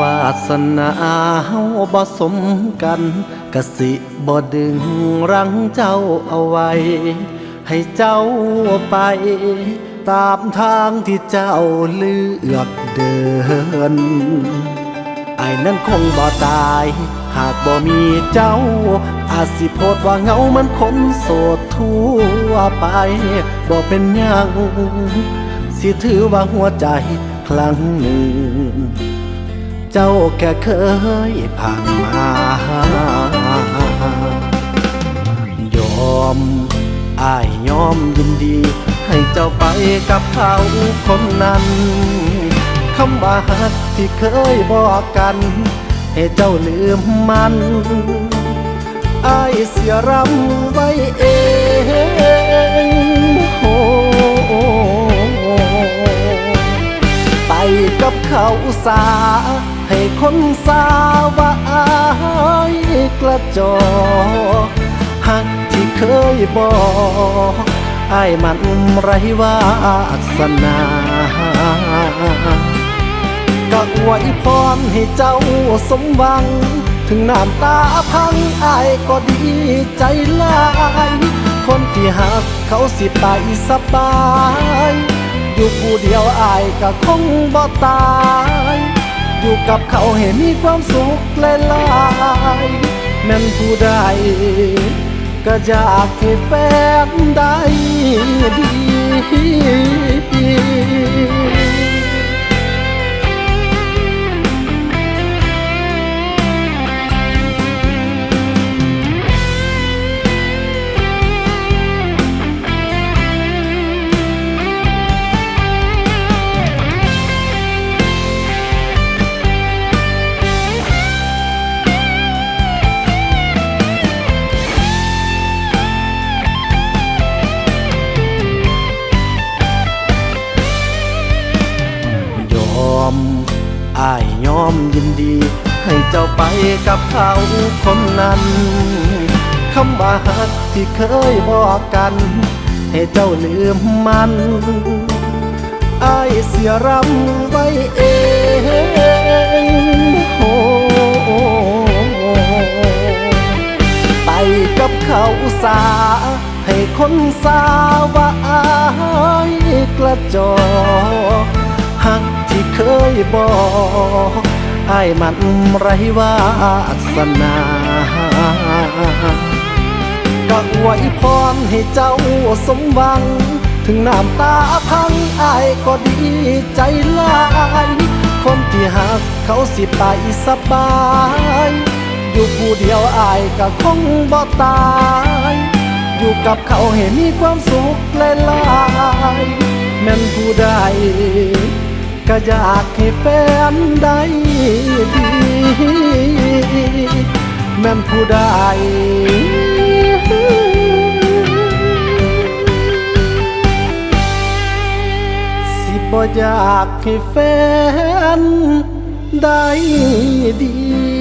วาสนาเฮาบ่สมกันกสิบ่ดึงรังเจ้าเอาไว้ ให้เจ้าไป ตามทางที่เจ้าเลือกเดิน ไอ้นั้นคงบ่ตาย หากบ่มีเจ้า อาจสิโพดว่าเหงาเหมันคนโสดทั่วไปบ่เป็นยังสิถือว่าหัวใจครั้งหนึ่ง เจ้าแค่เคยผ่านมา ยอมอายยอมยินดี ให้เจ้าไปกับเขาคนนั้น คำว่าฮักที่เคยบอกกัน ให้เจ้าลืมมันอายเสียรำไว้เองโอ้ไปกับเขาสา ให้คนสาว่าอายกระจอกหักที่เคยบอกอายมันไรวาสนา อวยพรให้เจ้าสมหวัง ถึงน้ำตาพังอายก็ดีใจลาย คนที่หักเขาสิไปสบาย อยู่ผู้เดียวอายก็คงบ่ตาย อยู่กับเขาให้มีความสุขหลายๆแม่นผู้ใดก็อยากให้แฟนได้ อมยินดี ให้เจ้าไปกับเขาคนนั้นคำว่าฮักที่เคยบอกกัน ให้เจ้าลืมมันอายเสียรำไว้เองโอ้ไปกับเขาสา ให้คนสาว่าอายกระจอกหักที่เคยบอก อายมันไรวาสนาก็อวยพรให้เจ้าสมหวัง ถึงน้ำตาพังอายก็ดีใจลาย คนที่หักเขาสิไปสบาย อยู่ผู้เดียวอายก็คงบ่ตาย อยู่กับเขาให้มีความสุขหลายๆแม่นผู้ใด ก็อยากให้แฟนได้ดี แม่นผู้ใดสิบ่อยากให้แฟนได้ดี